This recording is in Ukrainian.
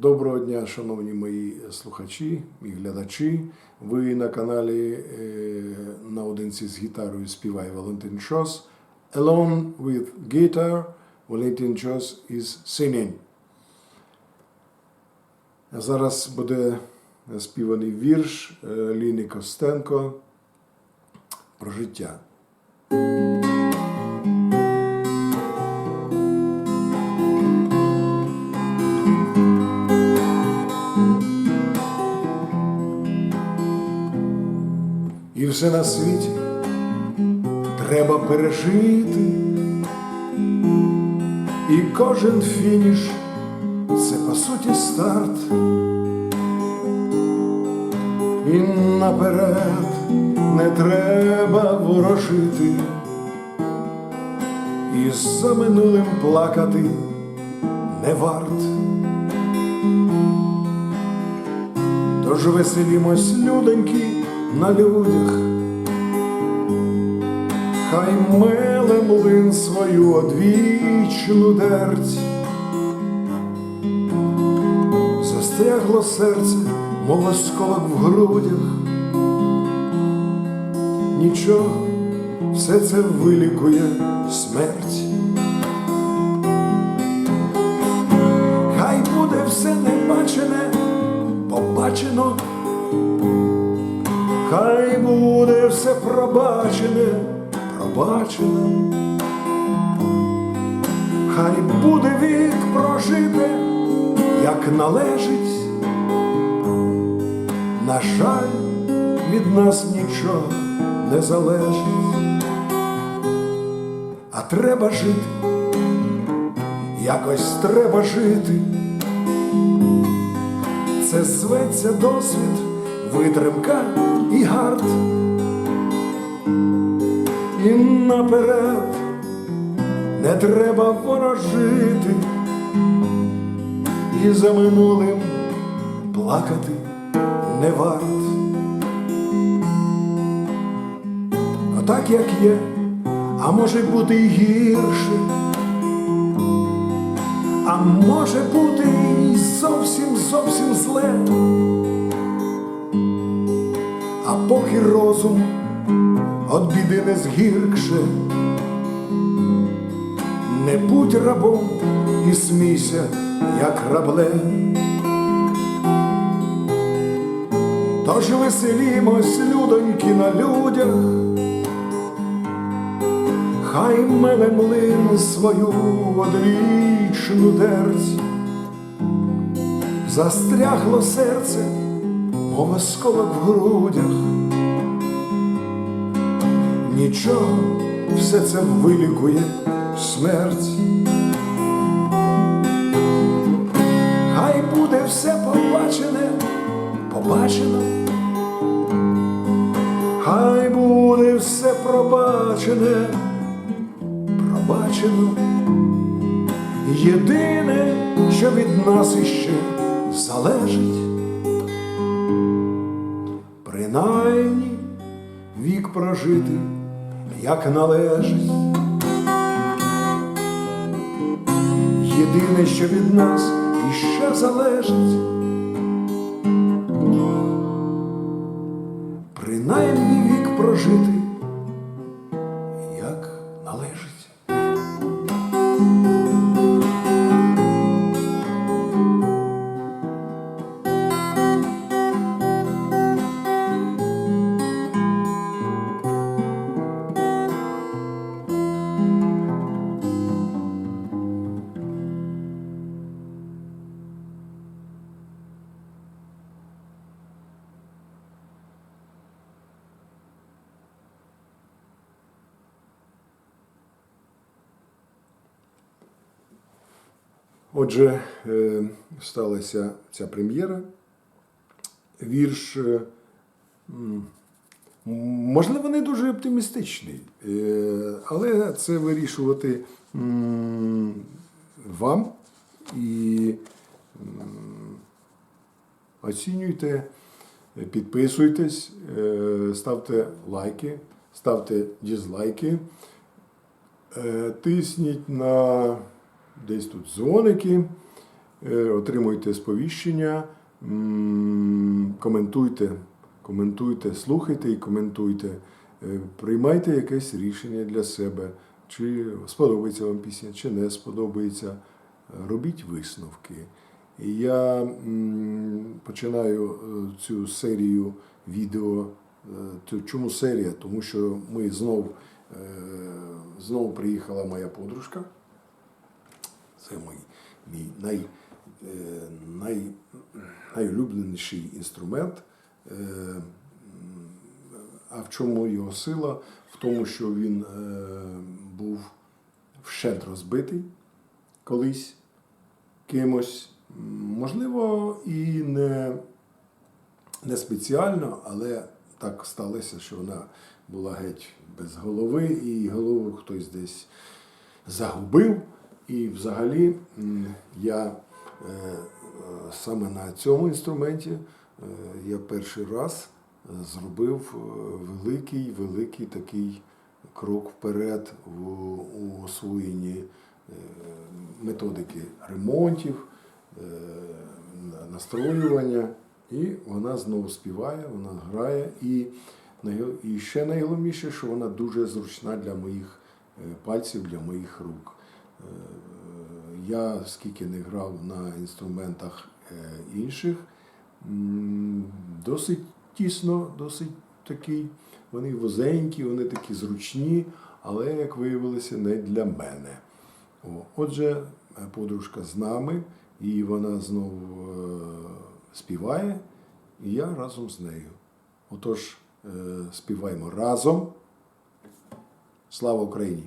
Доброго дня, шановні мої слухачі і глядачі. Ви на каналі е, наодинці з гітарою співає Валентин Шос. Alone with guitar, Валентин Шос is singing. Зараз буде співаний вірш е, Ліни Костенко про життя. І все на світі треба пережити, і кожен фініш це по суті старт. І наперед не треба ворожити, і за минулим плакати не варт. Тож веселімось, людоньки, на людях, хай меле млин свою одвічну дерть. Застрягло серце, мов осколок в грудях. Нічого, все це вилікує смерть. Хай буде все небачене, побачено. Хай буде все пробачене, пробачено. Хай буде вік прожите, як належить. На жаль, від нас нічого не залежить, а треба жити, якось треба жити. Це зветься досвід, витримка і гард. І наперед не треба ворожити, і за минулим плакати не варт. Отак як є, а може бути й гірше, а може бути і зовсім зовсім зле. Поки розум от біди не згіркше, не будь рабом і смійся, як рабле. Тож веселімось, людоньки, на людях, хай мене млин свою одвічну дерть, застрягло серце, осколок в грудях. Нічого, все це вилікує смерть. Хай буде все побачене, побачено. Хай буде все пробачене, пробачено. Єдине, що від нас іще залежить, прожити, як належить. Єдине, що від нас іще залежить. принаймні вік прожити, Отже, е, сталася ця прем'єра. Вірш, е, можливо, не дуже оптимістичний, е, але це вирішувати вам і оцінюйте, підписуйтесь, ставте лайки, ставте дізлайки, тисніть на десь тут дзвоники. е, отримуйте сповіщення, коментуйте, коментуйте, слухайте і коментуйте. Е, Приймайте якесь рішення для себе, чи сподобається вам пісня, чи не сподобається. Робіть висновки. І я починаю е, цю серію відео. Чому серія? Тому що ми знов, знову приїхала моя подружка. Це мій, мій най, е, най, найулюбленіший інструмент. Е, А в чому його сила? В тому, що він е, був вщент розбитий колись кимось, можливо, і не, не спеціально, але так сталося, що вона була геть без голови, і голову хтось десь загубив. І взагалі я е, саме на цьому інструменті е, я перший раз е, зробив великий, великий такий крок вперед в, освоєнні методики ремонтів, настроювання. І вона знову співає, вона грає. І, і ще найголовніше, що вона дуже зручна для моїх пальців, для моїх рук. Я скільки не грав на інструментах е, інших, досить тісно, досить такий. Вони вузенькі, вони такі зручні, але, як виявилося, не для мене. Отже, подружка з нами, і вона знову е, співає, і я разом з нею. Отож, е, співаємо разом. Слава Україні!